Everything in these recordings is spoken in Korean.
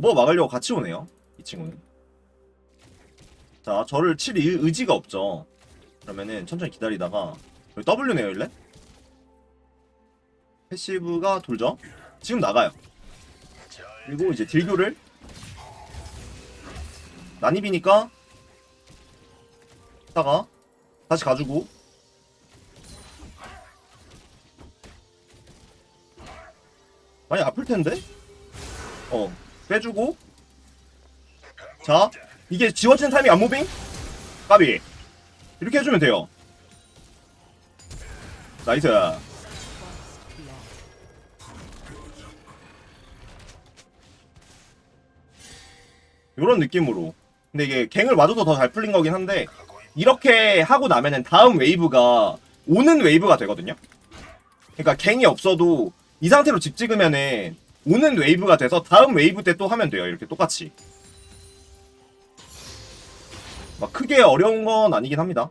오버 막으려고 같이 오네요. 이 친구는. 자, 저를 칠 의- 의지가 없죠. 그러면은 천천히 기다리다가 여기 W네요, 일레? 패시브가 돌죠? 지금 나가요. 그리고 이제 딜교를 난입이니까 다가 다시 가지고 많이 아플 텐데? 어 빼주고. 자 이게 지워지는 타이밍 안 무빙? 까비. 이렇게 해주면 돼요. 나이스. 이런 느낌으로. 근데 이게 갱을 맞아도 더 잘 풀린 거긴 한데 이렇게 하고 나면은 다음 웨이브가 오는 웨이브가 되거든요? 그러니까 갱이 없어도 이 상태로 집 찍으면은 오는 웨이브가 돼서 다음 웨이브 때 또 하면 돼요. 이렇게 똑같이. 막 크게 어려운 건 아니긴 합니다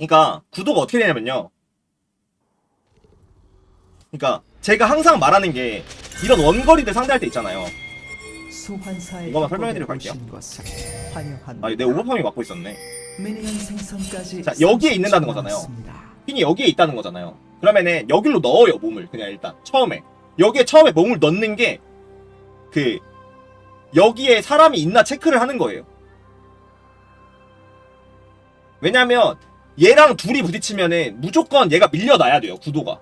그러니까 구도가 어떻게 되냐면요. 그러니까 제가 항상 말하는 게 이런 원거리들 상대할 때 있잖아요. 이거만 설명해드리고 갈게요. 아, 내 오버팜이 맞고 있었네. 미니언 생성까지 자, 여기에 30초 있는다는 거잖아요. 핀이 여기에 있다는 거잖아요. 그러면은 여기로 넣어요 몸을 그냥 일단 처음에 여기에 처음에 몸을 넣는 게 그 여기에 사람이 있나 체크를 하는 거예요. 왜냐면 얘랑 둘이 부딪히면은 무조건 얘가 밀려나야 돼요 구도가.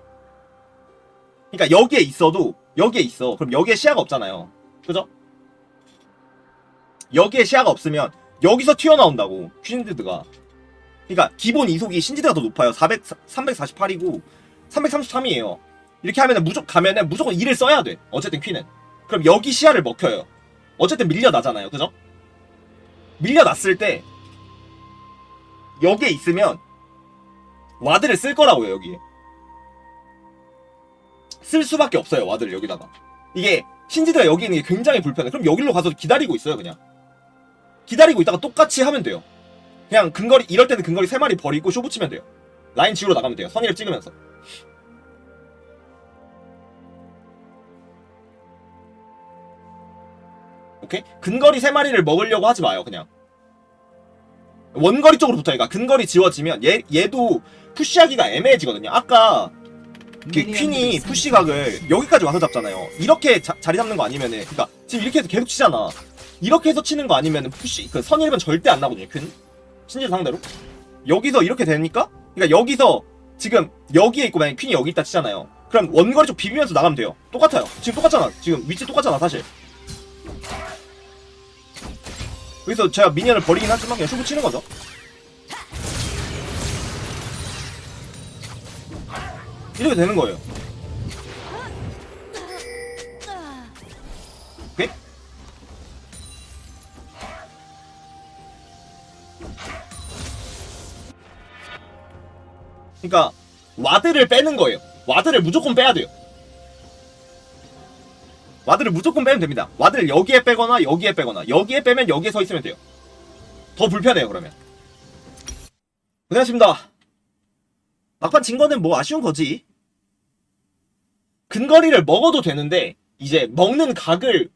그러니까 여기에 있어도 여기에 있어. 그럼 여기에 시야가 없잖아요. 그죠? 여기에 시야가 없으면 여기서 튀어나온다고 퀸드드가. 그러니까 기본 이속이 신지대가 더 높아요. 400, 348이고 333이에요. 이렇게 하면은 무조건 가면은 무조건 2를 써야 돼. 어쨌든 퀸은. 그럼 여기 시야를 먹혀요. 어쨌든 밀려나잖아요. 그죠? 밀려났을 때 여기에 있으면 와드를 쓸 거라고요, 여기에. 쓸 수밖에 없어요, 와드를 여기다가. 이게 신지대가 여기 있는 게 굉장히 불편해. 그럼 여기로 가서 기다리고 있어요, 그냥. 기다리고 있다가 똑같이 하면 돼요. 그냥 근거리 이럴 때는 근거리 세 마리 버리고 쇼 붙이면 돼요. 라인 지우러 나가면 돼요. 선의를 찍으면서. 오케이? 근거리 세 마리를 먹으려고 하지 마요, 그냥. 원거리 쪽으로 붙어. 그러니까 근거리 지워지면 얘 얘도 푸시하기가 애매해지거든요. 아까 그 퀸이 푸시 각을 여기까지 와서 잡잖아요. 이렇게 자, 자리 잡는 거 아니면은 그러니까 지금 이렇게 해서 계속 치잖아. 이렇게 해서 치는 거 아니면은 푸시 그 선일은 절대 안 나거든요. 퀸 신지 상대로 여기서 이렇게 되니까 그러니까 여기서 지금 여기에 있고 만약 퀸이 여기 있다 치잖아요. 그럼 원거리 쪽 비비면서 나가면 돼요. 똑같아요. 지금 똑같잖아. 지금 위치 똑같잖아 사실. 여기서 제가 미니언을 버리긴 하지만 그냥 슈브 치는 거죠. 이렇게 되는 거예요. 그러니까 와드를 빼는 거예요. 와드를 무조건 빼야 돼요. 와드를 무조건 빼면 됩니다. 와드를 여기에 빼거나 여기에 빼거나 여기에 빼면 여기에 서 있으면 돼요. 더 불편해요 그러면. 고생하셨습니다. 막판 진 거는 뭐 아쉬운 거지. 근거리를 먹어도 되는데 이제 먹는 각을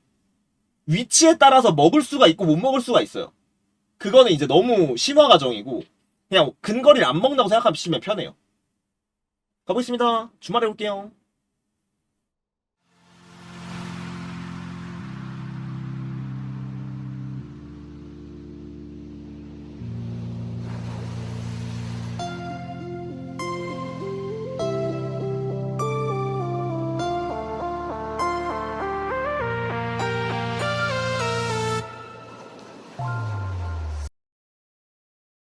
위치에 따라서 먹을 수가 있고 못 먹을 수가 있어요. 그거는 이제 너무 심화 과정이고 그냥 근거리를 안 먹는다고 생각하시면 편해요. 가보겠습니다. 주말에 올게요.